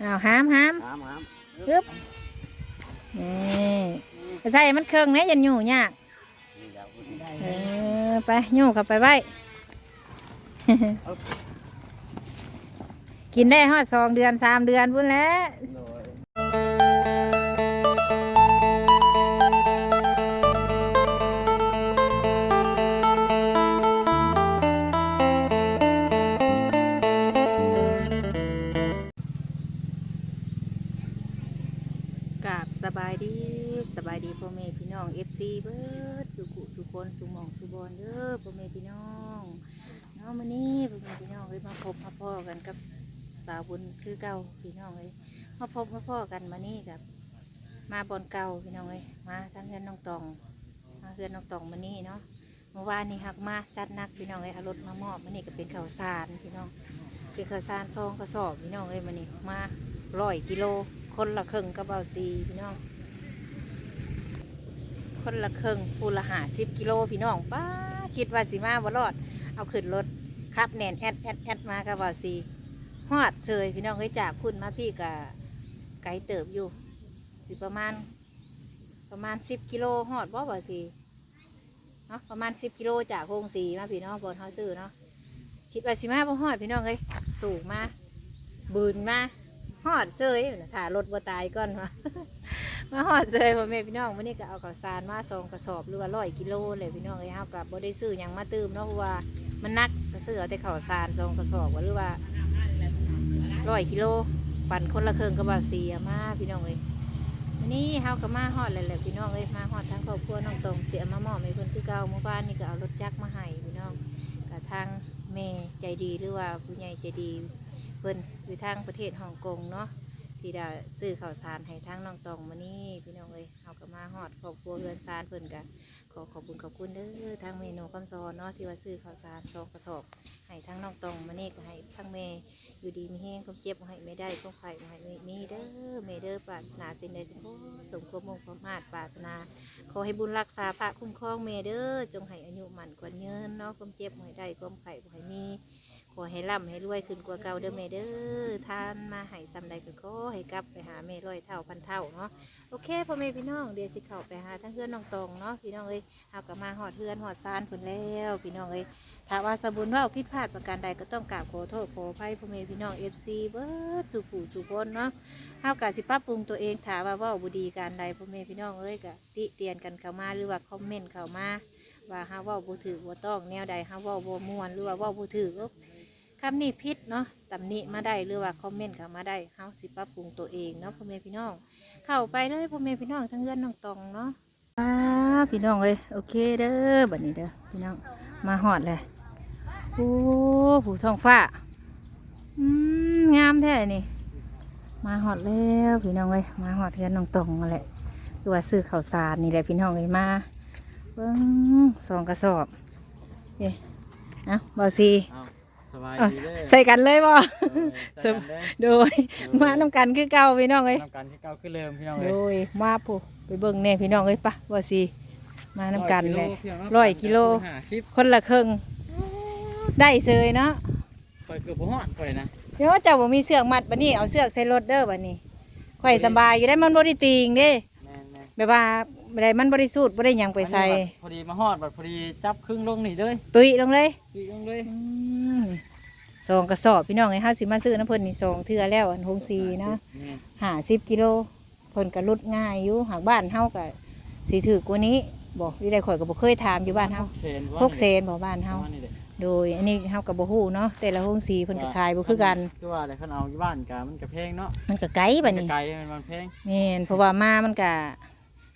เอาห้ามห้ามหามหามฮึบนี่ใส่มันเครื่องเนี่ยยันอยู่ยากนี่เดี๋ยวพูดได้เออไปอยู่เข้าไปไว้ กินได้ฮอดสองเดือนสามเดือนพุ่นแหล้ว โดย องเอฟซีเบิร์ดสุขุสุคนสุหมองสุบอลเด้อพ่อแม่พี่น้องเนาะมื้อนี้พ่อแม่พี่น้องเลยมาพบมาพ่อกันกับสาวบุญคือเก่าพี่น้องเลยมาพบมาพ่อกันมานี่กับ มาบอนเก่าพี่น้องเลยมาทั้งเฮือนน้องตอง มาเฮือนน้องตองมานี่เนาะเมื่อวานนี้หักมาจัดนักพี่น้องเลยเอารถมามอบมานี่ก็เป็นข้าวสารพี่น้องเป็นข้าวสารซองกระสอบพี่น้องเลยมานี่มาร้อยกิโลคนละครึ่งกระเป๋าซีพี่น้อง คนละเครึ่งปูละหาสิบกิโลพี่น้องป้าคิดว่าสิมาบ่รอด เอาขึ้นรถขับแน่นแอดแอดแอดมากระเป๋าซีฮอดเสยพี่น้องเอ้ยจากพุ่นมาพี่กะไกลเติบอยู่ สิประมาณ ประมาณสิบกิโลฮอดบ่บ่สิเนาะประมาณสิบกิโลจากโฮงสีมาพี่น้องบนเฮาซื้อเนาะคิดว่าสิมาบ่ฮอดพี่น้องเอ้ยสูงมาบืนมาฮอดเซยถ่ารถบ่ตายก่อนวะ มาฮอดเซยพ่อแม่พี่น้องวันนี้ก็เอาข้าวสารมาสองกระสอบหรือว่าร้อยกิโลเลยพี่น้องเอ้ยเฮากับบ่ได้ซื้อหยังมาตื้มเนาะเพราะว่ามันนักก็ซื้อเอาแต่ข้าวสารสองกระสอบหรือว่าร้อยกิโลปั่นคนละเครื่องกระบะสีเอามาพี่น้องเอ้ยวันนี้เฮาก็มาฮอดเลยแหละพี่น้องเอ้ยมาฮอดทั้งครอบครัวน้องตรงเสียมาหมอบให้เพิ่นคือเก่าเมื่อวานนี่ก็เอารถจักรมาให้พี่น้องกับทางแม่ใจดีหรือว่าผู้ใหญ่ใจดีเพิ่นอยู่ทางประเทศฮ่องกงเนาะ ที่ด้ซื้อข้าวสารให้ทางน้องตองมานี่พี่น้องเอ้ยเฮาก็มาฮอดครอบครัวเรือนซานเพิ่นก็ขอขอบคุณขอบคุณเด้อทางเมนูคำสอนเนาะที่ว่าซื้อข้าวสารสองกระสอบให้ทางน้องตองมานี่ก็ให้ทางแม่อยู่ดีมีแห้งความเจ็บบ่ให้ไม่ได้ความไข่บ่ให้ไม่มีเด้อเมเด้อปรารถนาสิ่งใดสิ่งใดสมความมงความมาตรปรารถนา ขอให้บุญรักษาพระคุ้มครองเมเด้อจงให้อายุมั่นกว่าเงินเนาะความเจ็บบ่ให้ได้ความไข่บ่ให้มี ขอให้ร่ำให้รวยขึ้นกว่าเก่าเด้อเมเด้อทานมาให้ซ้ำใดก็ขอให้กลับไปหาเมร้อยเท่าพันเท่าเนาะโอเคพ่อแม่พี่น้องเดี๋ยวสิเข้าไปหาทั้งเพื่อนน้องตองเนาะพี่น้องเอ้ยเอากลับมาหอดเพื่อนหอดซานผลแล้วพี่น้องเอ้ยถ้าว่าสบุญว่าผิดพลาดประการใดก็ต้องกราบขอโทษขออภัยพ่อแม่พี่น้องเอฟซีเบิร์ดสุขูสุคนเนาะเฮากะสิปรับปรุงตัวเองถ้าว่าว่าบุดีการใดพ่อแม่พี่น้องเอ้ยกะติเตียนกันเข้ามาหรือว่าคอมเมนต์เข้ามาว่าเฮาว่าบ่ถือบ่ต้องแนวใดเฮาว่าบ่ม่วนหรือว่าว่าบ่ถือ คำนี้ผิดเนาะตำหนิมาได้หรือว่าคอมเมนต์เข้ามาได้เฮาสิปรับปรุงตัวเองเนาะพ่อแม่พี่น้อง เข้าไปเลยพ่อแม่พี่น้องทั้งเงินน้องตองเนาะอ่าพี่น้องเอ้ยโอเคเด้อบัดนี้เด้อพี่น้องมาฮอดเลยโอ้ผู้ท้องฟ้าอืมงามแท้นี่ มาหอดแล้วพี่น้องเอ้ยมาหอดเทือนน้องตองนั่นแหละคือว่าซื้อข้าวสารนี่แหละพี่น้องเอ้ยมาเบิ้งสองกระสอบเอ๊ะเอาบอซีเอา สบายเอาดีเด้อใส่กันเลยบ่ เออใส่กันเด้อโดย มาน้ำกันคือเก่าพี่น้องเอ้ยทำการที่เก่าขึ้นเริ่มพี่น้องโดเอ้ยยมาผู้ไปเบิ่งแน่พี่น้องเอ้ยปะบอซีมาน้ำกันเลยพี่น้งร้อยกิโล ห้าสิบคนละครึ่งได้เซยเนาะปล่อยเกือบบ่ฮอดปล่อยนะเดี๋ยวเจ้าบ่มีเสือกมัดบัดนี้เอาเสือกใส่รถเด้อบัดนี้ข่อยสบายอยู่ได้มันบ่ได้ติงเด้แม่นแม่นแบบว่า บ่ได้มันบ่ได้สูดบ่ได้หยังไปใส่อันนี้บัดพอดีมาฮอดบัดพอดีจับครึ่งลงนี่เลยตุ้ยลงเลยปีลงเลยอืมสองกระสอบพี่น้องไอ้เฮาสิมาซื้อน้ำเพิ่นนี่สองเทื่อแล้วอันหงสีนะแม่น50กิโลเพิ่นก็ลดง่ายอยู่หากบ้านเฮาก็สิถือกว่านี้บ่ที่ได้ข่อยก็บ่เคยถามอยู่บ้านเฮาเซนพกเซนบ่บ้านเฮาประมณนี้แหละโดยอันนี้เฮาก็บ่ฮู้เนาะแต่ละหงสีเพิ่นก็ขายบ่คือกัน คือว่าอะไรเพิ่นเอาอยู่บ้านกะมันก็แพงเนาะมันก็ไกลบัดนี้ไกลมันแพง แม่นเพราะว่ามามันก็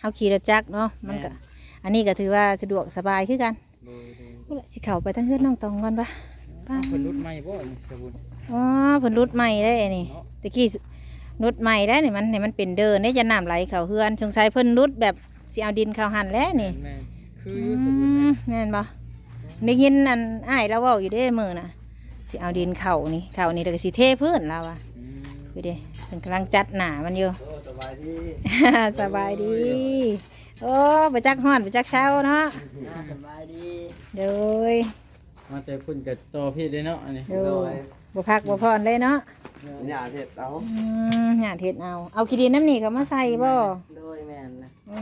เฮาขี่รถจักรเนาะมันก็แม่อันนี้ก็ถือว่าสะดวกสบายคือกันโดยโดยนี่แหละสิเข้าไปทางเฮือนน้องตองก่อนปะเอาเพิ่นรุดใหม่บ่นี่สบุญอ๋อเพิ่นรุดใหม่ได้อันนี่เนาะตะกี้รุดใหม่ได้นี่มันนี่มันเป็นเดินได้จะน้ำไหลเข้าเฮือนสงสัยเพิ่นรุดแบบสิเอาดินเข้าหันแล้วนี่แม่นคืออือยู่สบุญมแม่นแม่นบ่ได้ยินอันอ้ายเราเว้าอยู่เด้มื้อน่ะสิเอาดินเข้านี่เข้านี่แล้วก็สิเทพื้นแล้วอะอืมดูดิ เพิ่นกำลังจัดหน้ามันอยู่โอ้สบายดี สบายดี โอ้ประจักฮ้อนประจักเช้าเนาะสบายดี โดยมาแต่พุ่นกับตัวพี่เลยเนาะอันนี้โดยบ่พักบ่พรเลยเนาะหญ้าเฮ็ดเอาอืมหาเฮ็ดเอา เอาขี้ดินน้ำนี่ก็มาใส่บ่โดยแม่นนะอื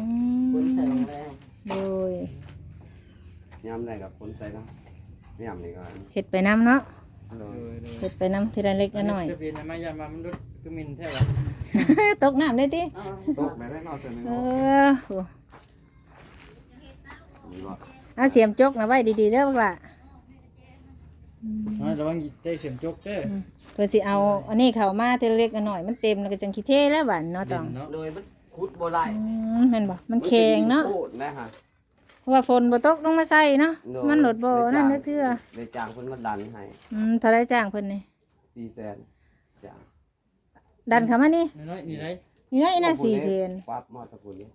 คุมณใส่ลงแรงโดยยามได้กับคนใส่เนาะยามนี่ก็เฮ็ดไปน้ำเนาะโด เอยอเออเฮ็ดไปน้ำทีละเล็กละน้อยจะเปลี่ยนให้มายามมามันรุดคือมินแท้วะตกน้ำได้ติตกได้ได้เนาะตัวนึงเอเนาะอโอ้นี่บ่เอาเสียมจกนะไว้ดีๆเด้อบักล่ะเอาระวังได้เสียมจกเด้อเพื่อสิเอาอันนี้เข้ามาทีละเล็กละน้อยมันเต็มแล้วก็จังขี้เทแล้วบัดเนาะต้องเนาะโดยมันขุดบ่ได้อืมแม่นบ่มันแข็งเนาะ เพราะว่าฝนบ่ตกลงมาใส่เนาะโดยมันหลดบ่นั่นเด้อเทื่อได้จ้างเพิ่นมาดันให้อืมเท่าไรจ้างเพิ่นนี่400,000จ้างดันเข้ามานี่น้อยๆนี่ไรอยู่ไหนนะสี่เซนปรับมาตะกุนนี่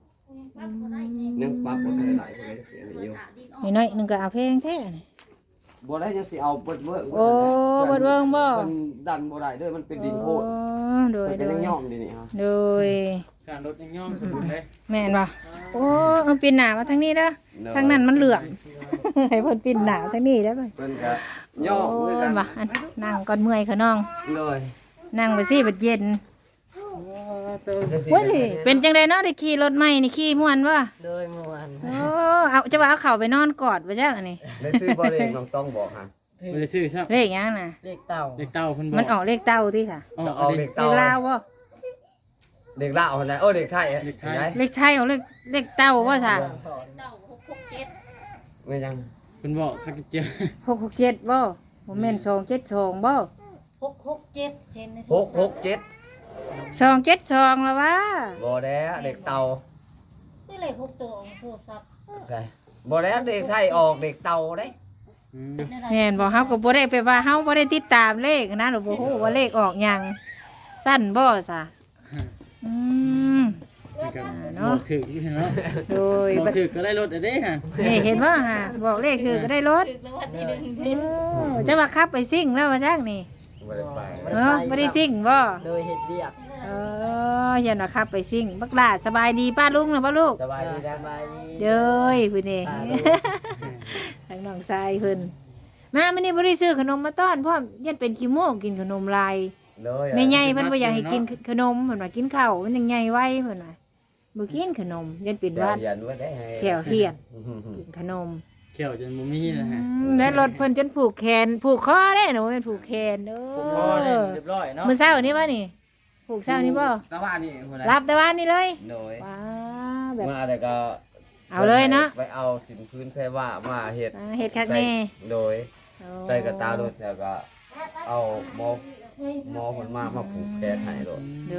ยังปรับบ่ทันได้หลายเท่าไหร่เสียอยู่อยู่น้อยหนึงก็เอาเพลงแท้นี่ บ่ได้ยังสิเอาเบิดเบิ่งโอ้เบิดเบิ่งบ่ มันดันบ่ได้เด้อมันเป็นดินโพดโอ้โดยมันโดเป็นยย่องๆดินี่ฮะโดย การรถยังย่อมสมบูรณ์เลยแม่นบ่โอ้เอาปีนหน้ามาทางนี้เด้อ ทางนั้นมันเหลืองให้เพิ่นปีนหน้าทางนี้ได้อเพิ่นเพิ่นก็ย่องโอ้เหมือนกันบ่อันนั่งก่อนเมื่อยเขาน้อง เลยนั่งไปสิบัดเย็นเว้ยนี่เป็นจังไดเนาะได้ขี่รถใหม่นี่ขี่ม่วนบ่โดยมวนโอ้เอาจะว่าเอาเข้าไปนอนกอดบ่จักอันนี้ได้ซื้อบ่ได้น้องต้องบอกฮะไม่ได้ซื้อใช่เลขหยังน่ะ เลขเต่าเด็กเต้าเพิ่นบอกมันออกเลขเต้าที่ซะอ๋อจะเอาเอาเด็เด็กกเลเต่าขลาวบ่เด็กลาวนะโอ้เด็กไทยอะเด็กไทยห็นไหมเลขไทยเอาเลขเลขเต้าบ่ซะ ไม่ยังเพิ่นบอกสักเจียว667บ่บ่แม่น272บ่หกหกเจ็ดเห็นในหกหกเจ็ด272แล้ววะบ่แล้วเด็กเต่านี่เลยหกตัวของโทรศัพท์ใช่บ่แล้วเด็กไทยออกเด็กเต่าได้ อืมนี่แม่นบ่เฮาก็บ่ได้ไปว่าเฮาบ่ได้ติดตามเลขนะหรือบ่ฮู้ว่าเลขออกหยังสั้นบ่ซะอืม นี่ก็เนาะบอกถืออยู่เนาะโดยบอกถือก็ได้รถอะเด้ฮะนี่เห็นบ่ฮะบอกเลขคือก็ได้รถถึงรางวัลที่หนึ่งโอ้จะว่าขับไปซิ่งแล้วว่าจักนี่บ่ได้ไปเออบ่ได้ซิ่งบ่โดยเฮ็ดเวียกเออยันว่าขับไปซิ่งบักหลาสบายดีป้าลุงหรือบ่ลูกสบายดีสนะบายดีเด้ยพุ่นนี่ตาลูกทางน้องชายเพิ่นมามื้อนี้บ่ได้ซื้อขนมมาต้อนพร้อมยันเป็นขี้โมกกินขนมลายเลยอะแม่ใหญ่เพิ่นบ่อยากให้กินขนมเพิ่นว่ากินข้าวมันยังใหญ่ไว้เพิ่นว่า บ่กินขนมยันเป็นหเดี๋ยววัดเรียนไว้ได้ให้แขวเหียดกินขนมเขียวจนบ่มีนะฮะอืมแล้วรถเพิ่นจนผูกแขน ผูกคอได้หนูเป็นผูกแขนเด้ผมพอได้อเรียบร้อยเนาะมื้อเช้านี่บ่นี่ ผูกเช้านี่บ่ตะว่านี่คนไหนรับแต่ว่านี่เลยโดยว้าแบบ มาแล้วก็เอาเลยเนาะไปเอาสินพื้นแพรว่ามาเฮ็ดอ่าเฮ็ดคักแน่โดย โอ้ ใส่กระตารถแล้วก็เอาหมอ หมอคนมามาผูกแขนให้รถโด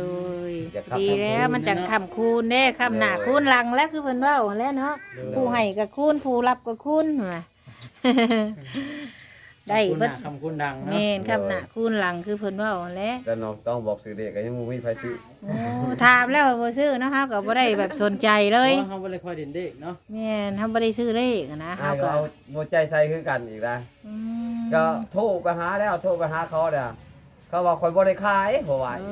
ยอย่าขับ ดีแล้วทำคูณมันจังเนาะคำคูณเด้คำหน้าคูณหลังแล้วคือเพิ่นเว้าแล้วเนาะผู้ให้ก็คูณผู้รับก็คูณว่าได้คุณเบิดน่ะคำคุณดังเนาะแม่นคำหน้าคูณหลังคือเพิ่นเว้าแล้วแต่น้องต้องบอกซื้อเด็กก็ยังบ่มีไฟซื้อโอ้ถามแล้วบ่ซื้อเนาะเฮาก็บ่ได้แบบสนใจเลยพราะว่าเขาบ่ได้ค่อยเด่นเด็กเนาะแม่นเฮาบ่ได้ซื้อเลขอะนะอ้าเฮาวก็ก็เอาบ่ใจใส่คือกันอีกนะอืมก็โทรไปหาแล้วโทรไปหาเขาเนี่ย เขาบอกคอยบ่ได้ขายเพราะว่าเอ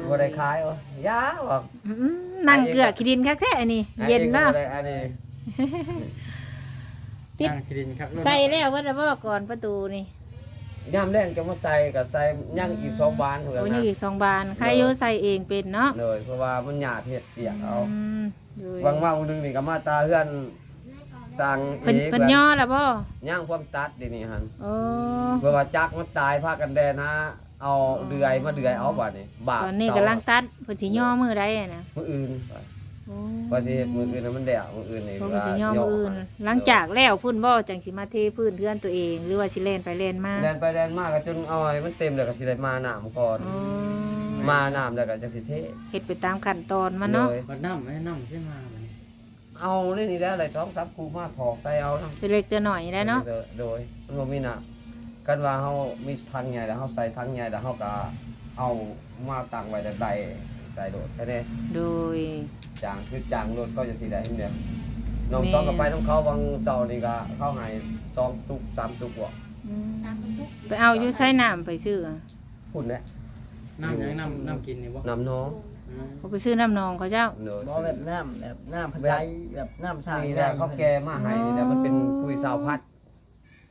อบ่ได้ขายว่ะยาว่าอืมนั่งเกลือขี้ดินคักแท้อันนี้ เย็นเนาะอับ่ได้อันนี้ติด นั่งคิดินครับใส่แล้วว่าจะบ่ก่อนประตูนี่ยามแรงจะมาใส่ก็ใส่ย่างอีกสองบานเท่านั้โอ้นยนะอีกสองบานใครอยู่ใส่เองเป็นเนาะเลยเพราะว่ามันหยาดเฮ็ดเปียกเอาอืมโดย บางว่าวันนึงนี่ก็มาตาเพื่อน สั่งเพิ่นเอเพิ่นย่อแล้วบ่ย่างความตัดเดี๋ยวนี้หั่นโอ้เพราะว่าจักมันตายพากันแดนฮะเอาเดือยมาเดือยเอาบัดนี้บาปตอนนี้กำลังตัดเพิ่นสิย่อมือใดอะนะมื้ออื่นโอ้ว่าสิเฮ็ดมื้ออื่นให้มันแดกมื้ออื่นนี่เพิ่นสิย่อมืออื่น หลังจากแล้วพุ่นบ่จังสิมาเทพื้นเทือนตัวเอง หรือว่าสิเล่นไปเล่นมาแดนไปแดนมาก็จนเอาให้มันเต็มแล้วก็สิได้มาน้ำก่อนโอ้มาน้ำแล้วก็จะสิเทเฮ็ดไปตามขั้นตอนมันเนาะโดยบัดน้ำไม่น้ำใช่มา บัดนี้เอานี่นี่แล้วอะไรสองสามคูมาถอกใส่เอาน้ำตัวเล็กตัวหน่อยได้เนาะโดยมันบ่มีน้ำกันว่าเฮามีทังใหญ่แล้วเฮาใส่ทังใหญ่แล้วเฮาก็เอามาตั้งไว้แต่ใดใส่โดดแค่นี้โดยจางคือจางรถก็จะสิได้เห็นเดียวน้องแม่ต้องก็ไปต้องเขาวังเจ้านี่ก็เข้าให้สองตุกสามตุกบ่อืมไปเอาอยู่ใช้น้ำไปซื้อพุ่นแหละน้ำยังน้ำน้ำกินนี่บ่น้ำน้องอืม เขาไปซื้อน้ำนองเขาเจ้า โดยบ่แบบน้ำแบบน้ำพันไดแบบน้ำสร้างนี่แหละเขาแก่มาให้นี่แหละมันเป็นคุยสาวพัด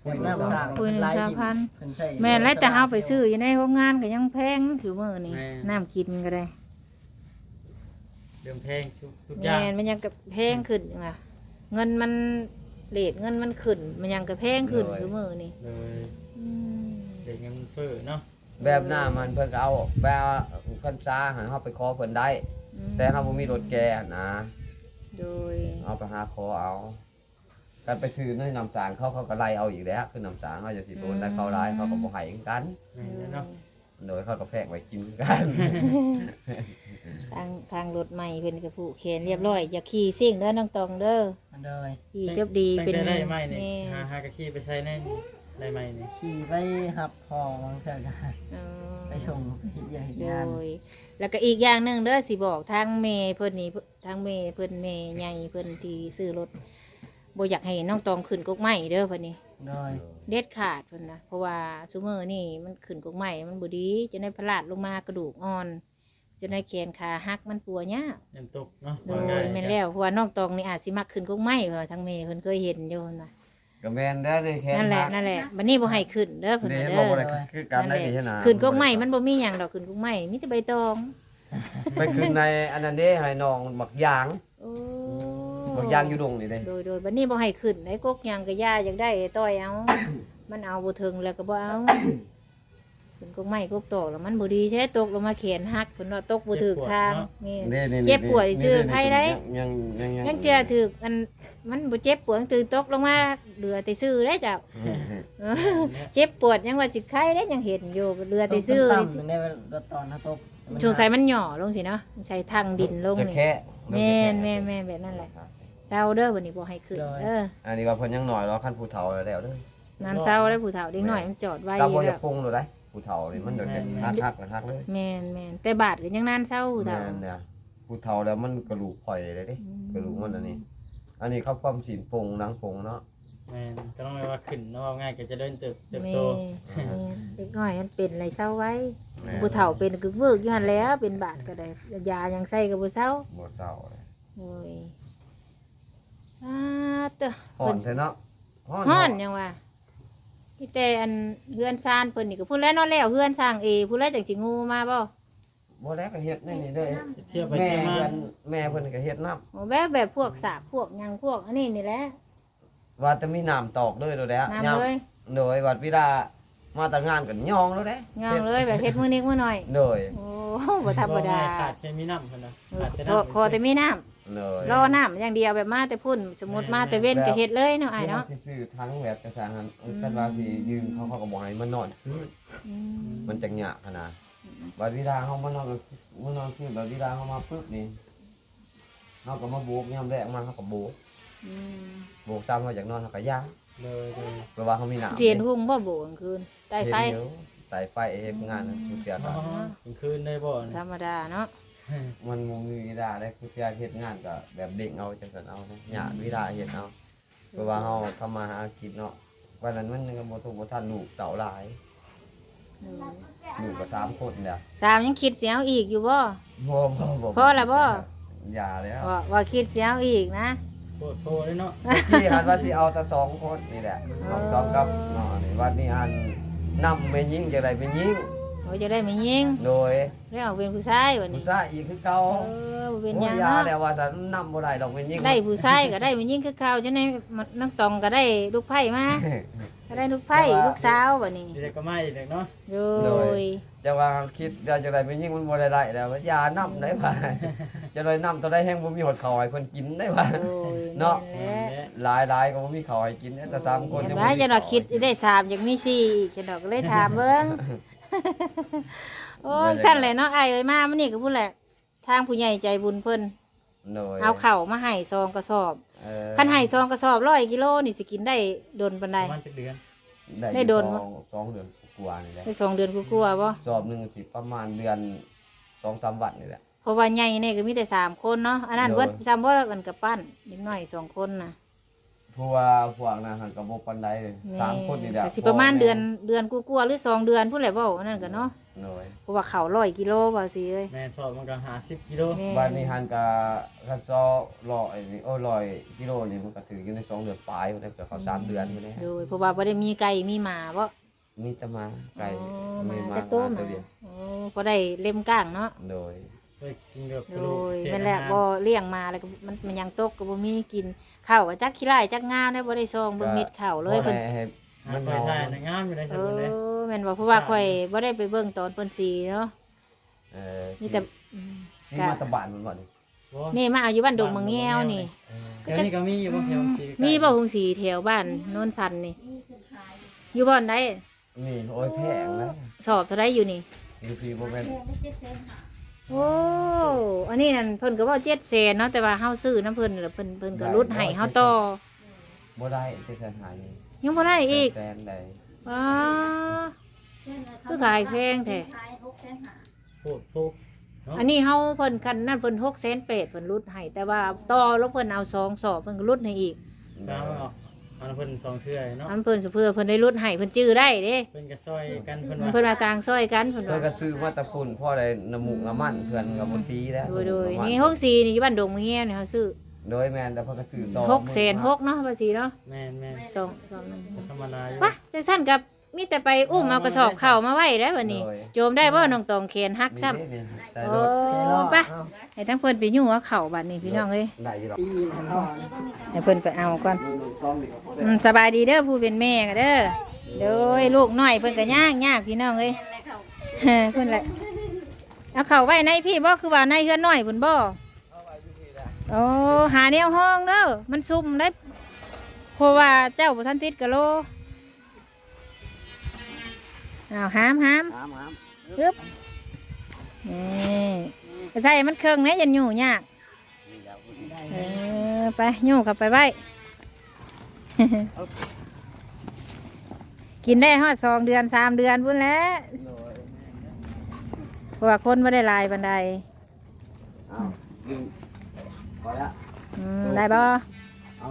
ปุ๋ยน้ำสร้างปุ๋ยหนึ่งหลายสามที่พัน เพิ่นใช้แม่นแล้วแต่เฮาไปซื้ออยู่ในโรงงานก็ยังแพงคือมื้อนี้น้ำกินก็ได้เดิมแพงทุกทุกอย่างแม่นมันยังก็แพงขึ้นว่ะเงินมันเรทเงินมันขึ้น มันยังก็แพงขึ้นคือมื้อนี้เลยอืมเด็กเงินเฟ้อเนาะ แบบหน้ามันเพิ่นก็เอาแบบเพิ่นซ่าหันเฮาไปขอเพิ่นได้แต่เฮาบ่มีรถแกหั่นนะโดยเอาไปหาขอเอากันไปซื้อในน้ำสางเขาเขาก็ไล่เอาอีกแล้วคือน้ำสางเขาจะสิโดนได้เขาไล่เขาก็บ่ให้คือกันแม่นเนาะโดยเขาก็แพกไว้กินคือกัน ทางทางรถใหม่เพิ่นก็ผูกแขนเรียบร้อยอย่าขี่ซิ่งเด้อน้องตองเด้อมันเลยขี่จบดีตั้งเป็นแต่ได้ไม้นี่แม่หาหากระขี้ไปใช้ใน ได้ไม้นี่ขี่ไปหับพอบางเทื่อก็เออไปส่งเฮ็ดอย่างเฮ็ดโดงานย แล้วก็อีกอย่างหนึ่งเด้อสิบอกทางเมย์เพิ่นนี่ทางเมย์เพิ่นเมย์ใหญ่เพิ่นที่ซื้อรถบ่อยากให้น้องตองขึ้นกกไม้เด้อเพิ่นนี่โดยเด็ดขาดเพิ่นนะเพราะว่าซุมื้อนี่มันขึ้นกกไม้มันบ่ดีจะได้พลาดลงมากระดูกอ่อน จะได้แขนขาหักมันปัวยากยันตกเนาะโดยแม่นแล้วเพราะว่าน้องตองนี่อาจสิมักขึ้นกกไม้เพราะว่าทางเมย์เพิ่นเคยเห็นอยู่นะ ก็แม่นได้เลยแค่นั่นแหละนั่นแหละบัดนี้บ่ให้ขึ้นเด้อเพิ่นเด้ว่าบ่เด้อบ่ได้คือการได้ดีขนาดขึ้นกกไม้มันบ่มีหยังดอกขึ้นกกไม้มีแต่ใบตองไปขึ้นในอันนั้นเด้ให้น้องบักยางโอ้บักยางอยู่ดงนี่เด้โดยโดยบัดนี้บ่ให้ขึ้นไอ้กกหยังก็ย่าอยากได้ต้อยเอา มันเอาบ่ถึงแล้วก็บ่เอา ขึ้นกกไม้กกตอกแล้วมันบ่ดีใช่ตกลงมาแขนหักเพิ่นว่าตกบ่ถึกทางนี่นี่นี่เจ็บปวดซื่อใครได้ ยังยังยังยังเจือถึกอันมันบ่เจ็บปวดตื่นตกลงมาเหลือแต่ซื่อได้จ้ะเออเจ็บปวดยังว่าจิตไข้ได้ยังเห็นอยู่เหลือแต่ซื่อต่ำๆถึงได้รถตอนถ้าตกสงสัยมันหย่อลงสิเนาะใส่ทางดินลงจะนี่ แค่แม่นแม่นแม่นแบบนั้นแหละ เศร้าเด้อวันนี้บ่ให้ขึ้นเด้ออันนี้ว่าเพิ่นยังหน่อยรอขั้นผู้เฒ่าแล้วเด้อน้ำเศร้าได้ผู้เฒ่าเด็กน้อยมันจอดไว้อตายู่บ่จะแล้วปรุงเลยได้ ผู้เฒ่านี่มันเดี๋ยวจะฮักฮักๆฮักๆเลยแม่นแม่นแต่บาทก็ยังนานเศร้าผู้เฒ่าแม่นเนี่ยผู้เฒ่าแล้วมันกระดูกข่อยเลยเด้กระดูกมันอันนี้ อันนี้เขาความสินปรุงหนังปรุงเนาะแม่นก็ต้องเรียกว่าขึ้นเนาะว่าง่ายก็จะเดินเติบเติบแม่โตแม่นเด็กน้อยมันเป็นอะไรเศร้าไว้แม่นผู้เฒ่าเป็นกึกเวิกอยู่หั่นแหล้วเป็นบาทก็ได้ยายังใส่ก็บ่เศร้าบ่เศร้าเลยโอ้ยอ่าเตอะฮ้อนแท้เนาะฮ้อนยังว่า ที่แต่อันเฮือนซานเพิ่นนี่ก็พูดแล้วเนอนแล้วเฮือนสร้างเอพูดแล้วจังสิงูมาบ่บ่แล้วก็เฮ็ดนี่นี่เด้อเที่ยวไปแม่เที่ยวมาเพิ่นแม่เพิ่นก็เฮ็ดน้โอ้แบบแบบพวกสาบพวกหยังพวกอันนี้นี่แหละำว่าจะมีน้ำตอกด้วยโดยแล้วน้ำเลย โดยวัดวิดามาแต่งานกันย่องแล้วเด้ย่องเลยแบบเฮ็ดมื้อนี้มื้อหน่อย โดย โอ้บ่ธรรมดาบ่ง่ยขาดแค่มีน้ำเพิ่นน่ะเออขาดแต่โทน้ำษขอแต่มีน้ำ โดยรอน้ำอย่างเดียวแบบมาแต่พุ่นสมมุติมาแต่เว้นก็เฮ็ดเลยเนาะอ้ายเนาะสิซื้อทั้งแบบกระสานหันเออกันว่าสิยืมเขาเขาก็บอกให้มันนอนคืนอืมมันจังหยะขนาดวัดวิดาเขามานอนก็มานอนคืนวัดวิดาเขามาปุ๊บนี่เขาก็มาโบกยามแรกมาเขาก็โบกอืมโบกซ้ำเขาอยากนอนเขาก็ย่างเลยเลยเพราะว่าเขามีหนามเรียนหุ่งบ่โบกลางคืนใต้ไฟเฮ็ดเดียวใต้ไฟเฮ็ดงานนะคือเสียอ๋ก็อกลางคืนได้บ่ธรเนี่ยรมดาเนาะ มันมมีวิดาได้คือเสียเฮ็ดงานก็แบบเด็กเอาจังซั่นเอานะหยาดวิดาเฮ็ดเอาเพราะว่าเฮาทำมาหากินเนาะวันนั้นมันก็บ่ทุกบ่ทันลูกเต่าหลายเออลูกก็สามคนเด้อสามยังคิดเสียเอาอีกอยู่บ่บ่บ่บ่พอแล้วบ่อย่าแล้วว่าว่าคิดเสียเอาอีกนะโคตรโตเลยเนาะที่หันว่าสิเอาแต่สองคนนี่แหละน้องจอมกับน้องนี่วันนี้อันนำไปยิงจังได๋ไปยิง โอ้จะได้ไม่ยิงโดยเรื่องเป็นผู้ชายวันผู้นี้ชายอีกคือเก่าเออบ่เป็นหโอ้ยังยาเนาะแล้วว่าฉันนำบ่ได้ดอกไปยิงได้ผู้ชายก็ได้ไม่ยิงคือข้าวจังได๋นักตองก็ได้ลูกไผ่มาก็ได้ลูกไผ่ลูกสาวบัดนี้เด็กก็ไม่เด็กเนาะโดโดยยจะว่าคิดว่าจังได๋ไปยิงมันบ่ได้ได้แล้วว่ายานำได้ว่าจะได้นำตัวได้แฮงบ่มีหดข้าวให้เพิ่นกินได้ว่าโดยเนาะแม่นแหละหลายหลายก็บ่มีข้าวให้กินแต่สามคนเห็นยังว่าบ่มีจะเราข้าวคิดได้สามอยากมีสี่อีกฉันดอกก็เลยถามเบิ้ง โอ้ยสั่นเลยเนาะไอายเอ้ยมามันนี่ก็พูดแหละ ทางผู้ใหญ่ใจบุญเพิ่นโดยเอาเข่าวมาให้ซองกระสอบ เออคันให้ซองกระสอบร้อยกิโลนี่สิกินได้โดนปันปใด ระมาณ7เดือนได้โดนสบ่องสองเดือนกว่านี่แหละได้สองเดือนกลัวาๆบ่สอบหนึงสิประมาณเดือน2-3วันนี่แหละ เพราะว่าใหญ่เนี่ยก็มีแต่สามคนเนาะอันนั้นโดยเบิดซ้ำบ่แล้วกันกับปั้นนิดหน่อยสองคนน่ะ เพราะว่าพวกนั้นหันก็บ่ปานใดเลยแม่สามคนนี่แหละก็สิประมาณเดือนเดือนกลัวาๆหรือสองเดือนพูดแหละเว้าอันนั้นก็เนาะโดยเพราะว่าเขาร้อยกิโลบ่สิเอ้ยแม่สอบมันก็หาสิบกิโลแม่บ้านนี้หันกะคันซอร้อยนี่โอ้ร้อยกิโลนี่มันก็ถืออยู่ในสองเดือนปลายพุ่นแล้วก็เข้าสามเดือนพุ่นนี่โดยเพราะว่าบ่ได้มีไก่มีหมาบ่มีแต่มาไก่อ๋อมีมามาแต่ตัวหตัมาวเดียวโอ้พอได้เล่มก้างเนาะโดย ไปกินกับกโดระดูกยเศษนั่นอาแหละหารบ่เลี้ยงมาแล้วก็มันมันยังตกก็บ่มีกินข้าวก็จักขี้ไร่จักงามได้บ่ได้ซองเบิ่งเม็ดข้าวเลยเพิ่น ให้ให้หามันไฟเฮาถ่ายในะงามอยู่ในเอสมุนเลยอแม่นบ่เพราะว่าข่อยบ่ได้ไปเบิ่งตอนเพิ่นสีเนาะเอ่อนี่แต่อืมที่กะมาตะบานมันบ่นี่นี่มาเอาอยู่บ้านดงมังแง้วนี่เดี๋ยวนี้ก็มีอยู่บ่แถวสีใกล้มีบ่หุงสีแถวบ้านโนนสันนี่ อยู่บ่อนใดนี่โอ้ยแพงแล้วสอบเท่าไรอยู่นี่อยู่พี่บ่แม่นแพงได้เจ็ดแสนห้า โอ้ อันนี้นั่นเพิ่นก็ว่าเจ็ดแสนเนาะแต่ว่าเฮาซื้อน้ำเพิ่นแล้วเพิ่นเพิ่นก็ลดให้เฮาต่อบ่ได้ที่แสนหานี่ยังบ่ได้อีกแสนใดว้าแม่นว่เขคือขายแพงแท้ขายหกแสนห้าพูดพูดอันนี้เฮาเพิ่นคันนั่นเพิ่น6แสน8เพิ่นลดให้แต่ว่าต่อแล้วเพิ่นเอา2สอบเพิ่นก็ลดให้อีกตาม ออกอันเพิ่นสองเทื่อเนาะอันเพิ่นสิเพื่อเพิ่นได้ลดให้เพิ่นจื้อได้เด้เพิ่นก็ซอยกันเพิ่นมันว่าเพิ่นว่าต่างซอยกันเพิ่นเพิ่นก็ว่าซื้อมาแตะพุ่นพ่อได้น้ำมูกน้ำมันเพื่อนก็บ่ตีแล้วโดยโดยำมันี่6 4นี่อยู่บ้านดงมะเฮียนี่เฮาซื้อโดยแม่นแต่เพิ่นก็ซื้อต่อ6แสน6เนาะภาษีเนาะแม่นแม่นสองสองหนึ่งธรรมดาอยู่ วะจังสั้นกับ มีแต่ไปอุ้มเอากระสอบข้าวมาไว้ได้บัดนี้ โจมได้บ่น้องตองแขนหักซ้ำ นี่นี่ใส่โอ้รถปะให้ทั้งเพิ่นไปยุ่งเอาข้าวบัดนี้พี่น้องเอ้ยได้อยู่หรอกปีนะพ่อให้เพิ่นไปเอาก่อนต้องนี่ก็บ่ได้อืมสบายดีเด้อผู้เป็นแม่ก็เด้อโดยลูกน้อยเพิ่นก็ยากยากพี่น้องเอ้ยแม่นเลยเขาเพิ่นแหละเอาเข้าไว้ในพี่บ่คือว่าในเฮือนน้อยเพิ่นบ่โอ้หาแนวห้องเด้อมันซุ่มได้เพราะว่าเจ้าบ่ทันติดกะโล อ้าวหามหามถามถามปึ๊บนี่ไปใส่มันเครื่องเนี่ยยันอยู่ยากเออไปอยู่เข้าไปไว้ กินได้ฮอดสองเดือนสามเดือนพุ่นแหล้วเพราะว่าคนไม่ได้หลายบันไดเอาดึงพอละอืมได้บ่เอา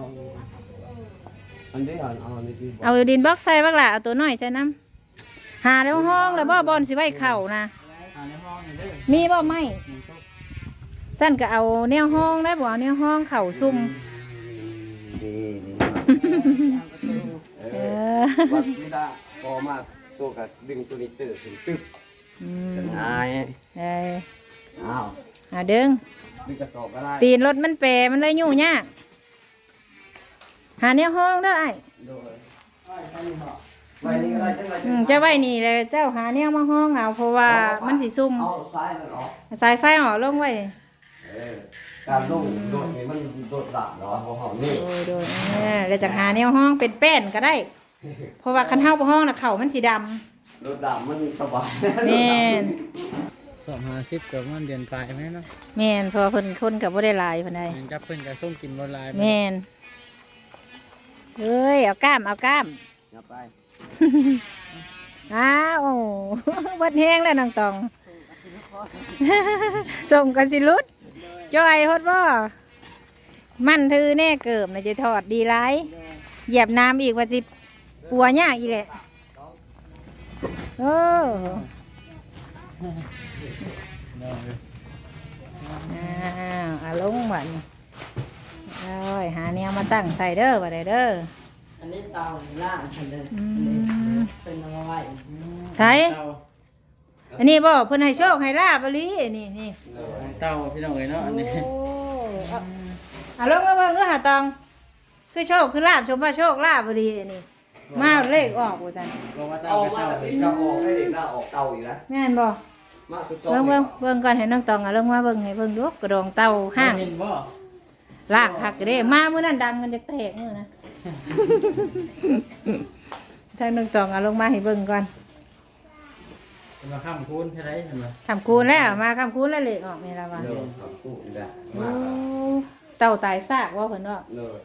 อันนี้เอาเอาอันนี้ดีกว่าเอาดินบล็อกใส่บ้างล่ะเอาตัวน้อยใส่น้ำ หาแล้วห้องแล้วบ่บอลสิไว้เข่านะหาในห้องนี่เด้อมีบ่ไม่สั้นก็เอาแนวห้องได้บ่เอาแนวห้องเข่าซุ่มดีดีเอเอออวัดไม่ได้พอมากตัวกับดึงตัวนี้ตื้อขึ้นตึ๊บอืมอายเอออ้าวเอาดึงดึงกระสอบก็ได้ตีนรถมันเปรมันเลยยุ่งยากหาแนวห้องเด้อไอ้โดย ไว้นี่ก็ได้จังไรอืมเจะไว้นี่เลยเจ้าหาแนวมาห้องเอาเพราะว่ามันสิซุ่มเอาซ้ายมันออกสายไฟออกลงไว้เออการลงโดดนี่มันโดดดับเนาะเพราะเขานี่โดยโดยเออแล้วจากหาแนวห้องเป็นแป้นก็ได้ เพราะว่าคันเท้าบ่ห้องน่ะเขามันสีดโดดดับมันสบายำแม่น สอบหาสิบกับมันเดือนปลายแม่นเนาะแม่นเพอเพิ่นคนกับบ่ได้หลายปานใดแม่นกับเพิ่นก็ส่งกินบ่หลายแม่นเอ้ย เอาก้าม เอาก้าม อย่าไป อ้าวโอ้วัดแห้งแล้วนางตองส่งกันสิลุดจอยฮดบ่มันถือแน่เกิบนะจะถอดดีไรเหยียบน้ำอีกว่าสิปัวยากอีแหละโอ้เนาะอ้าลงบัดนโอ้ยหาแนวมาตั้งใส่เด้อบัดนี้เด้อ นนี้เตาล่างฉันเลยอืมเป็นเอามาไว้ใช่เต้าอันนี้บ่เพิ่นให้โชคให้ลาบอีหลีนี่นี่เต้าพี่น้องเอ้ยเนาะอันนี้โอ้เอาเอาลงมาเบิ่งเด้อหาตอง คือโชคคือลาบชมว่าโชคลาบบ่ดีนี่ มาเลขออกว่าซั่นบอกว่าเต้าเอาเป็นมาเต้าแต่ติดกระออกให้เด็กหน้าออกเตาอีกนะแม่นบ่มาสุดเบิ่งเบิ่งเบิ่งก่อนให้น้องตองเอาลงมาเบิ่งให้เบิ่งดูกระดองเต่าห้างเห็นบ่ลากคักเด้มามื้อนั้นดังกันจักแตกมื้อนะ ทางน้องตองเอาลงมาให้เบิ่งก่อนเป็นมาข้ามคูณเท่าไรเห็นบ่คำคูณแล้วมาคำคูณแล้วเลขออกนี่ล่ะว่าเดินขับตู้อีกแล้วโอ้มาเต่าตายซากว่าเพิ่นว่าเลย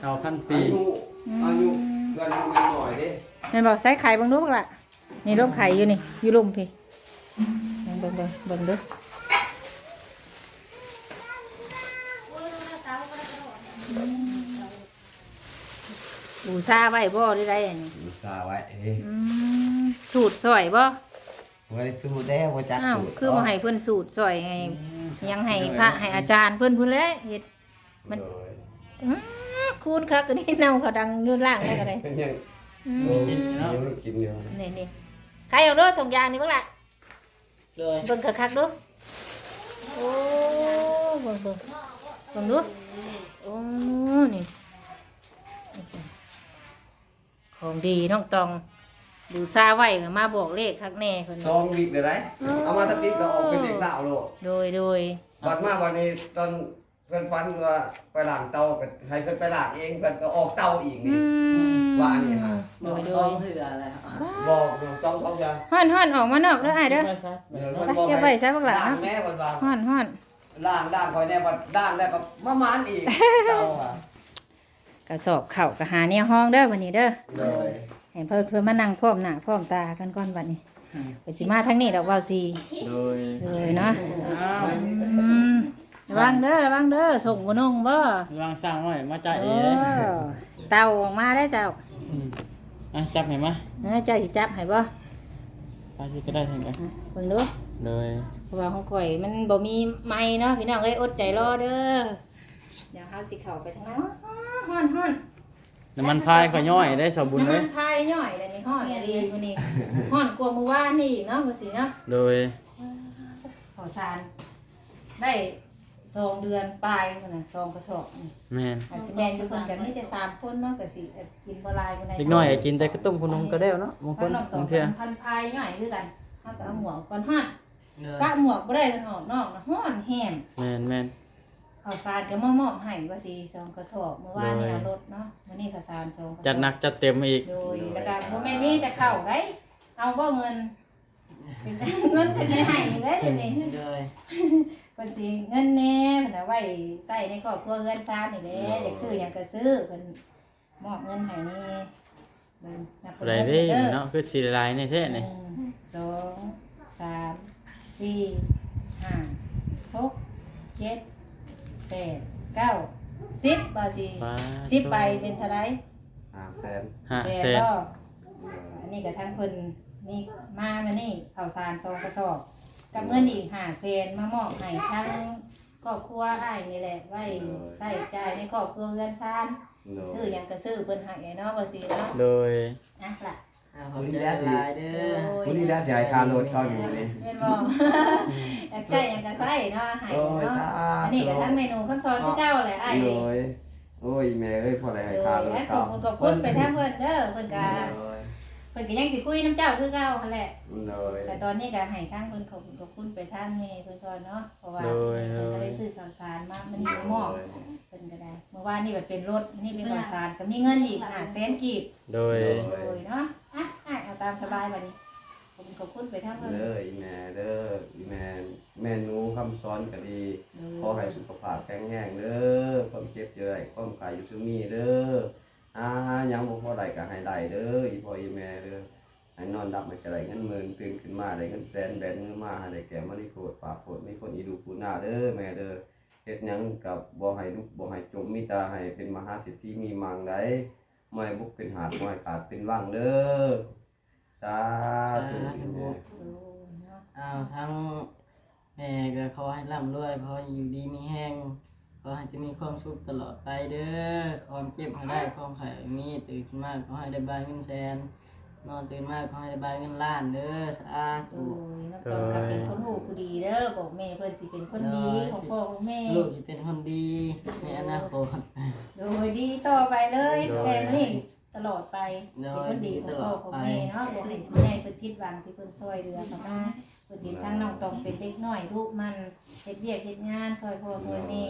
เต้าพันอาปียุอายุเพื่อนมันหน่อยดิแม่นบอกใส่ไข่เบิ่งดูบักล่ะนี่ร่มไข่อยู่นี่อยู่ลุ่มพี่เบิ่งเบิ่งเบิ่งเบิ่งดูอู ซาไว้บ่ได้ได้อันนี้ดูซาไว้เฮ้ยอืมสูตรสวยบ่โหบ่ได้สู้ได้บ่จักอ้าวสูตรคือมาให้เพิ่นสูตรซอยให้ยังให้พระให้อาจารย์เพิ่นพุ่นแหละเฮ็ด มัน โดยอื้อคูณคักอันนี้เน่าเขาดังอยืนล่างได้ก็ได้ยังอืมมีกินเนาะ ยังไม่กินอยู่นี่นี่ใครเอาเด้อถุงยางนี่เบิ่งล่ะโดยเบิ่งคักๆดูโอ้เบิ่งเบิ่งเบิ่งดูโอ้นี่ ของดีน้องตอง ดูซาไว้ก็มาบอกเลขคักแน่เพิ่นซองวิกเด้ได้เอามาตะติดก็ออกเป็นเด็กดาวโลดโดยโดยบัดมาวันนี้ตอนเพิ่นฟันว่าไปล้างเตาก็ให้เพิ่นไปล้างเองเพิ่นก็ออกเตาอีกอืนี่มว่านี่ฮะโดบอกยโดสอยงเถื่อแล้วบอกน้องต้องสองจ้ะฮ้อนฮ้อนออกมานอกเด้ออ้ายเด้อไปซะเดี๋ยวไปเพิ่นบอกเก็บไว้ซะพวกหลานล้างเนาะแม่เพิ่นว่าฮ้อนฮ้อนล้างด่างคอยแน่ว่าด่างได้ก็มามานอีกเตาอะ กระสอบเข่าวกระหาเนี่ยห้องเด้อวันนี้เด้อโดยให้เพิ่นเพิ่นมานั่งพร้อมหน้าพร้อมตากันก่อนวันนี้ไปสิมาทั้งนี้ดอกเว้าสิโดยเลยเนาะอ้าวอืมระวังเด้อระวังเด้อส่งบ่นงบ่วางสร้างไว้มาจ่ายโอ้เองเลยเต่าออกมาได้อเจ้าอืมอะจับเห็นไหมเออเจ้าสิจับให้บ่ไปสิก็ได้ถึงกันอะเบิ่งดูโดยเพราะว่าของข่อยมันบ่มีไม้เนาะพี่น้องเอ้ยอดใจรอเด้อเดี๋ยวเฮาสิเข้าไปทางนั้น ฮ้อนฮ้อนน้ำมันพายก็ย่อยได้สมบูรณ์น้ำเลมัยนพายย่อยเลยนี่ฮ้อนดีมื้อนี้ฮ้อนกว่าเมื่อวานนี่อีกเนาะว่าสิเนาะโดยขอทานได้สองเดือนปลายพุ่นน่ะสองกระสอบนี่แม่นอาจสิแม่นอยู่เพิ่นก็มีแต่สามคนเนาะก็สิอาจสิกินบ่หลายคนใดเล็กน้อยกินแต่กระตุ้มขนมก็ได้เนาะบางคนน้องตอบางเทื่อพันพายย่อยคือกันเฮาก็เอาหมวกก่อนฮ้อนกะหมวกบ่ได้กันออกนอกนะฮ้อนแฮม แม่นแม่น ข้าวสารก็มามอบให้ว่าสิสองกระสอบเมื่อวานนี่โดยเอารถเนาะมื้อนี้ข้าวสารสองกระสอบจัดหนักจัดเต็มอีกโดยแล้วก็บ่แม่นมีแต่ข้าวได้เอาบ่เงินเป็นเงินก็สิให้เด้เดี๋ยวนี้โดยเพิ่นสิเงินแหน่เพิ่นเอาไว้ใช้ในครอบครัวเฮือนซ่านนี่แหละอยากซื้อหยังก็ซื้อเพิ่นมอบเงินให้นี่เบิ่งนับอะไรเด้เนาะคือสีลายในเท่หนี่นึ่งสองสามสี่ห้าหกเจ็ดแปดเก้าสิบบาทสิฟ้าสิบใบเป็นเท่าไหรห้าแสนห้าแสแสนนก็อันนี้กับทั้งเพิ่นนี่มามานี่ข้าวสารซองกระสอบกับเงินอีกห้าเซนมามอบให้ทั้งครอบครัวอ้ายนี่แหละไว้ใส่ใจายในครอบครัวเงินซานโดซื้อยหยังก็ซื้อเพิ่นให้เนาะบ่สิเนาะโดย อะล่ะ อ่าขอบใจหลายเด้อวันนี้ได้จ่ายค่ารถเขาอยู่นี่แม่นบ่อยากใช้หยังก็ใช้เนาะให้โอ้ยเนาะ สาอันนี้ก็ทั้งเมนูคำสอนคือเก่าแหละอ้ายโอ้ยโอ้ยแม่เอ้ยพออะไรเอให้ค่ารถขอเขาบคุณขอบคุณไปทางเพิ่นเด้อเพิ่นก็โดยเพิ่นก็ยังสิคุยน้ำเจ้าคือเก่าหั่นแหละโดยแต่ตอนนี้ก็ให้ทางเพิ่นขอบคุณขอบคุณไปทางแม่เพิ่นก่อนเนาะ เพราะว่าโดยเพิ่นก็ยได้ซื้อข้าวสารมามันนี่มอบเพิ่นก็ได้ เมื่อวานนี่ก็เป็นรถนี่เป็นข้าวสารก็มีเงินอีก5แสนกีบโดย โดยเนาะ อะอะเอาตามสบายบัดนี้ขอบคุณขอบคุณไปทางเพิ่นเด้ออีแม่เด้ออีแม่แม่หนูคำสอนก็ดีขอให้สุขภาพแข็งแรงเด้อความเจ็บเยอะความกายอยู่ซุมีเด้ออ่ายังบ่พอได้ก็ให้ได้เด้ออีพ่ออีแม่เด้อให้นอนดับมันจะได้เงินหมื่นตื่นขึ้นมาได้เงินแสนแบนเงินมาให้ได้แก่มาริโกดฝากโกดมีคนอีดูปูหน้าเด้อแม่เด้อเฮ็ดหยังกับบ่ให้ลุกบ่ให้จมมีแตาให้เป็นมหาเศรษฐีมีมังได้ ไม่ให้บุกเป็นหาดไม่ให้ขาดเป็นว่างเด้อสาธุอีแม่โอ้เนาะอ้าวทั้งแม่ก็ขอให้ร่ำรวยขอให้อยู่ดีมีแห้งขอให้จะมีความสุขตลอดไปเด้อความเจ็บให้ได้ความไข่มีตื่นขึ้นมาขอให้ได้บายเงินแสน นอนตื่นมาขอให้ได้บายเงินล้านเด้อสาโอ้ธุ ยน้องตองก็เป็นคนหูผู้ดีเด้อบอกแม่เพิ่นสิเป็นคนดีของพ่อของแม่ ลูกจะเป็นคนดีในอนาคต โดยดีต่อไปเลยโดย แม่มานี่ตลอดไปโดเป็นยคนดีของพ่อของแม่เนาะบ่ให้แม่เพิ่นผิดหวังที่เพิ่นช่วยเหลือเข้ามาเพิ่นเห็นทางน้องตองเป็นเด็กน้อยลูกมันเฮ็ดเวียกเฮ็ดงานช่วยพ่อช่วยแม่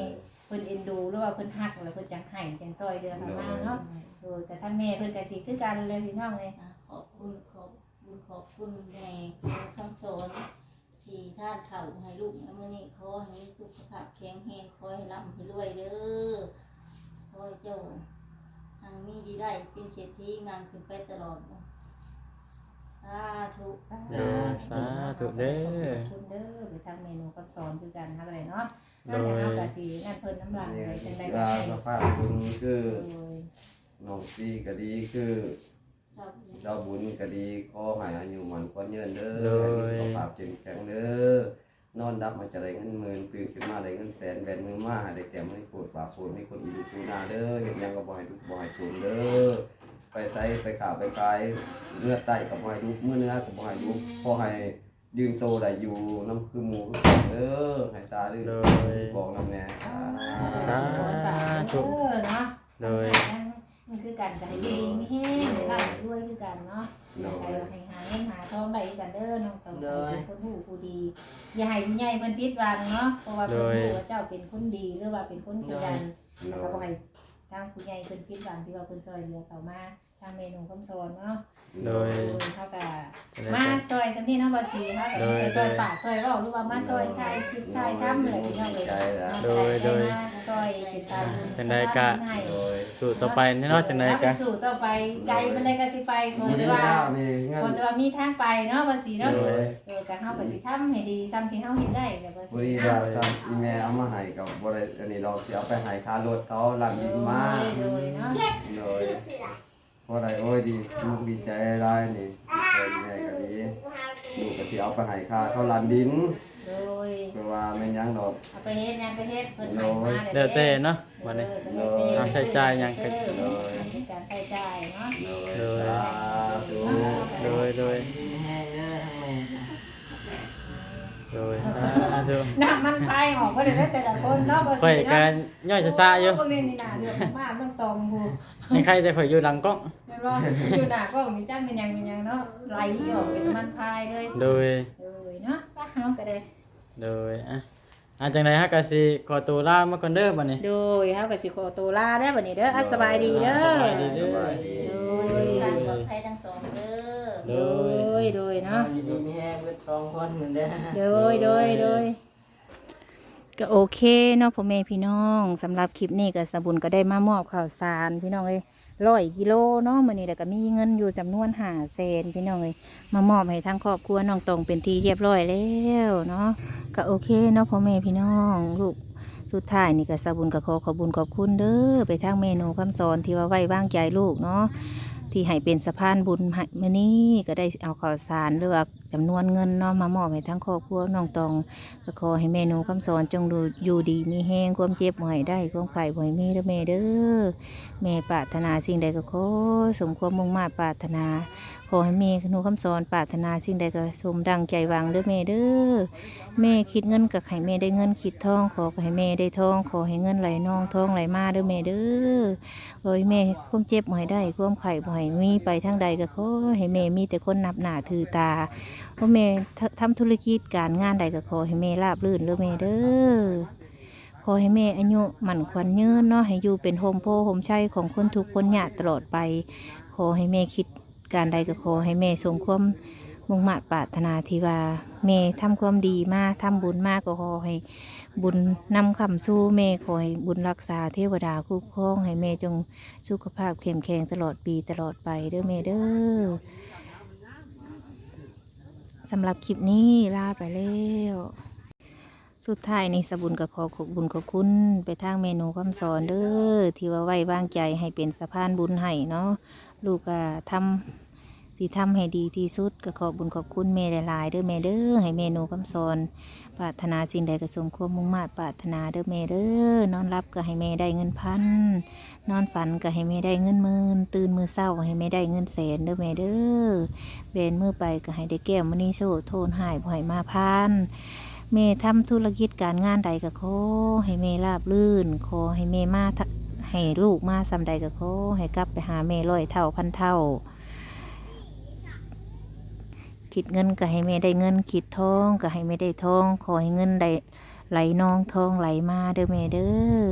เพิ่นเอ็นดูหรือว่าเพิ่นฮักแล้วเพิ่นจังให้จังช่วยเหลือเข้ามาเนาะโดยแต่ทั้งแม่เพิ่นก็สิคือกันเลยพี่น้องเลยอะ ขอบคุณขอบคุณขอบคุณในคำสอนที่ท่านเข่าให้ลูกนะมื่อนี้ขอให้สุขภาพแข็งแรงขอให้ร่ำให้รวยเด้อขอให้เจ้าทางนี้ดีได้เป็นเศรษฐีงานขึ้นไปตลอดสาธุโดยสาธุเด้อ ขอบคุณเด้อไปทางเมนูกับสอนคือกันครับอะไรเนาะนั่นแหละเอาก็สินั่นเพิ่นน้ำลายเลยจังได๋ลาสภาพคุณคือโดยน้องซีก็ดีคือ เจ้าบุญก็ดีขอให้อายุมันควรยืนเด้โดอยให้มีสุขภาพเข้มแข็งเด้อนอนดับมันจะได้เงินหมื่นตื่นขึ้นมาได้เงินแสนแบนมือมาให้ได้แก้มให้ปวดปากปวดมีคนอีดูหน้าเด้อเห็นยังก็บ่ให้ทุกข์บ่ให้ทุนเด้อไปใส่ไปข่าวไปขายเนื้อไตกับบ่ให้ทุกข์มื้อเนื้อกับบ่ให้ทุกข์ขอให้ยืนโตได้อยู่น้ำคือหมูคือของเด้อให้สาลือบอกนำแน่สาธุเออเนาะโดย มันคือกันกันดีไม่แห้งเลยล่ะด้วยคือกันเนาะโดใครยให้หาเงินหาทองได้กันเด้อน้องต้องเป็นคนหูผู้ดี อย่าให้ผู้ใหญ่เพิ่นผิดหวังเนาะเพราะว่าเพิ่นรู้ว่าเจ้าเป็นคนดีหรือว่าเป็นคนขยัน โดแล้วก็บ่ยให้ทางผู้ใหญ่เพิ่นผิดหวังที่ว่าเพิ่นซอยเหลือเขามาทางเมนูคำสอนเนาะโดยเฮาก็มาซอยสำนี้เนาะบ่สิเฮาก็ไปซอยปากซอยเว้าหรือว่ามาซอยทายคิดทายทำอะไรพี่น้องเอ้ยใจแล้วโดยโดยซอยเป็นสายบุญจังใดก็ให้โดยสู่ต่อไปนี่เนาะจังไดกะสู่ต่อไปไกลมันได้ก็สิไปคนมื้อแต่นี้ว่าแล้วนี่เงินคนแต่ว่ามีทางไปเนาะว่าสิเนาะโดยเออก็เฮาก็สิทำให้ดีซ้ำที่เฮาเฮ็ดได้แบบว่าบุสิรีดาจันอีแม่เอามาให้กับบ่ได้อันนี้ดอกสิเอาไปให้ค่ารถเขาหลังดินมาโดยเนาะโดย บ่ได้โอ้ยดีลูกดีใจได้นี่โดยแม่ก็ดีลูกก็สิเอาไปให้ค่าเขาหลังดินโดยเพราะว่าแม่นหยังดอก เอาไปเฮ็ดหยังก็เฮ็ดเพิ่นให้มาแล้วแต่เนาะวันนี้เออเอาใช้จ่ายหยังก็เออเป็นการใช้จ่ายเนาะโดยสาธุโดยโดยดีมีแห้งเด้อแม่โดยสาธุน้ำมันไฟออกบ่ได้แต่ละคนเนาะบ่ข่อยสิก็เนาะย่อยซ่าๆอยู่ พวกนี้นี่น่าเรื่องมากต้องตองผู้ ให้ใครแต่ข่อยอยู่หลังกล้องแม่นบ่อยู่หน้ากล้องนี่จังเป็นหยังเป็นหยังเนาะไหลออกเป็นมันพายเลยโดย เออเนาะป้าเฮาก็ได้ โดยอะอะจังไดฮะก็สิขอตัวลามาก่อนเด้อบัดนี้ โดยเฮาก็สิขอตัวลาได้อบัดนี้เด้ออะสบายดีเด้อ สบายดีเด้อ โดโดยยการปลอดภัยทั้งสองเด้อ โดโดย ย โดยเนาะดีดีมีแห้งเบิดสองคนเหมือนเด้อโดย โดย โดย ก็โอเคเนาะพ่อแม่พี่น้องสำหรับคลิปนี้ก็สบุญก็ได้มามอบข่าวสารพี่น้องเอ้ยร้อยกิโลเนาะมื้อนี้แล้วก็มีเงินอยู่จำนวนหาแสนพี่น้องเอ้ยมามอบให้ทางครอบครัวน้องตรงเป็นที่เรียบร้อยแล้วเนาะก็โอเคเนาะพ่อแม่พี่น้องลูกสุดท้ายนี่ก็สบุญก็ขอขอบุญขอบคุณเด้อไปทางเมนูคำสอนที่ว่าไว้วางใจลูกเนาะ ที่ให้เป็นสะพานบุญให้มื่อนี้ก็ได้เอาข่าวสารเลือกจำนวนเงินเนาะมามอบให้ทั้งครอบครัวน้องตองก็ขอให้เมนูคำสอนจงดูอยู่ดีมีแห้งความเจ็บบ่ให้ได้ความไข่บ่ให้มีเด้อแม่เด้อแม่ปรารถนาสิ่งใดก็ขอสมความมุ่งมา่ปรารถนาขอให้แม่ขนูคำสอนปรารถนาสิ่งใดก็สมดังใจวังเด้อแม่เด้อแม่คิดเงินก็ให้แม่ได้เงินคิดทอง ขอให้แม่ได้ทอง ขอให้เงินไหลนองทองไหลมาเด้อแม่เด้อ โอ้ยแม่ความเจ็บบ่ให้ได้ความไข่บ่ให้มีไปทางใดก็ขอให้แม่มีแต่คนนับหน้าถือตาเพราะแม่ททำธุรกิจการงานใดก็ขอให้แม่ราบรื่นเด้อแม่เด้อขอให้แม่อายุหมั่นขวัญยืนเนาะให้อยู่เป็นโฮมโพโฮมชัยของคนทุกคนยากตลอดไป ขอให้แม่คิดการใดก็ขอให้แม่สมความมุ่งมั่นปรารถนาที่ว่าแม่ทำความดีมากทำบุญมากก็ขอให้ บุญนำคำสู้แม่ขอให้บุญรักษาเทวดาคุ้มครองให้แม่จงสุขภาพเข้มแข็งตลอดปีตลอดไปเด้อแม่เด้อสำหรับคลิปนี้ลาไปแล้วสุดท้ายในสบุญกับขอขอบบุญขอบคุณไปทางเมนูคำสอนเด้อที่ว่าไว้วางใจให้เป็นสะพานบุญให้เนาะลูกก็ทำสิทำให้ดีที่สุดก็ขอบบุญขอบคุณเมหลายๆเด้อแม่เด้อให้เมนูคำสอน ปรารถนาสิ่งใดก็สมความมุ่งมา่ปรารถนาเด้อแม่เด้อนอนรับก็ให้แม่ได้เงินพันนอนฝันก็ให้แม่ได้เงินหมื่นตื่นมือเศร้าก็ให้แม่ได้เงินแสนเด้อแม่เด้อเบนมือไปก็ให้ได้แก้วมณีโซโทนหายบ่ให้มาพานแม่ทำธุรกิจการงานใดก็ขอให้แม่ราบรื่นขอให้แม่มาให้ลูกมาสำใดก็ขอให้กลับไปหาแม่ร้อยเท่าพันเท่า คิดเงินก็ให้แม่ได้เงินคิดทองก็ให้แม่ได้ทอง ขอให้เงินได้ไหลนองทองไหลมาเด้อแม่เด้อ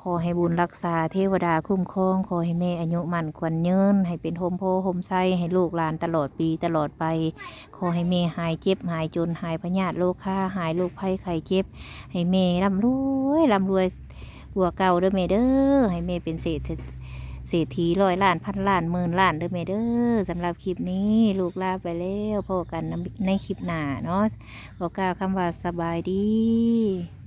ขอให้บุญรักษาเทวดาคุ้มครองขอให้แม่อายุมั่นขวัญยืนให้เป็นโฮมโพโฮมไซให้ลูกหลานตลอดปีตลอดไป ขอให้แม่หายเจ็บหายจนหายพยาธิโรคค่าหายโรคภัยไข้เจ็บ ให้แม่ร่ำรวยร่ำรวยบัวเก่าเด้อแม่เด้อให้แม่เป็นเศรษฐี เศรษฐีร้อยล้านพันล้านหมื่นล้านเด้อแม่เด้อสำหรับคลิปนี้ลูกลาไปแล้วพบกันในคลิปหน้าเนาะขอกล่าวคำว่าสบายดี